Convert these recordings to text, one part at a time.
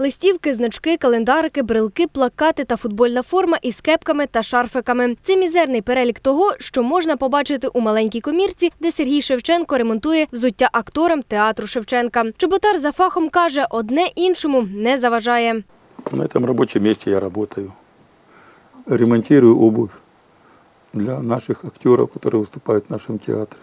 Листівки, значки, календарики, брелки, плакати та футбольна форма із кепками та шарфиками. Це мізерний перелік того, що можна побачити у маленькій комірці, де Сергій Шевченко ремонтує взуття акторам театру Шевченка. Чоботар за фахом каже, одне іншому не заважає. На этом рабочем месте я работаю. Ремонтирую обувь для наших актеров, которые выступают в нашем театре.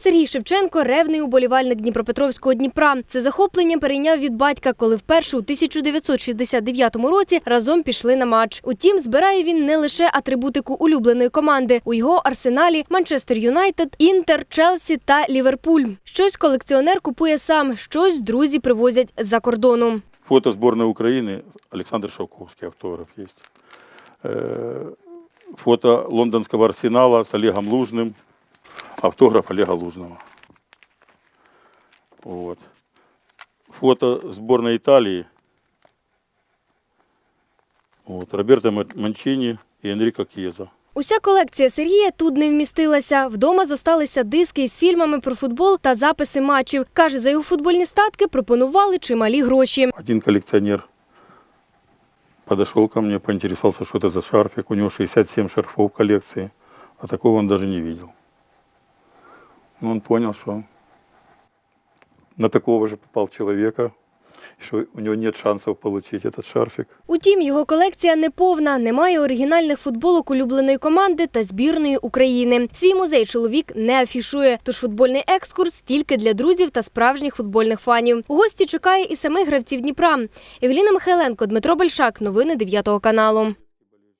Сергій Шевченко ревний уболівальник Дніпропетровського Дніпра. Це захоплення перейняв від батька, коли вперше у 1969 році разом пішли на матч. Утім, збирає він не лише атрибутику улюбленої команди. У його арсеналі Манчестер Юнайтед, Інтер, Челсі та Ліверпуль. Щось колекціонер купує сам, щось друзі привозять з-за кордону. Фото сборной Украины Александр Шавковский, автограф есть. Э, Фото лондонского арсенала с Олегом Лужным, автограф Олега Лужного. Вот. Фото сборной Италии. Вот. Роберто Ман- Манчини и Энрико Кьеза. Уся колекція Сергія тут не вмістилася. Вдома зосталися диски із фільмами про футбол та записи матчів. Каже, за його футбольні статки пропонували чималі гроші. Один коллекционер подошел ко мне, поинтересовался, что это за шарфик. У него 67 шарфов в коллекции, а такого он даже не видел. Ну, он понял, что на такого же попал человека, что у него нет шансов получить этот шарфик. Утім, його колекція не повна, немає оригінальних футболок улюбленої команди та збірної України. Свій музей чоловік не афішує, тож футбольний екскурс тільки для друзів та справжніх футбольних фанів. У гості чекає і самих гравців Дніпра. Евеліна Михайленко, Дмитро Большак. Новини 9 каналу.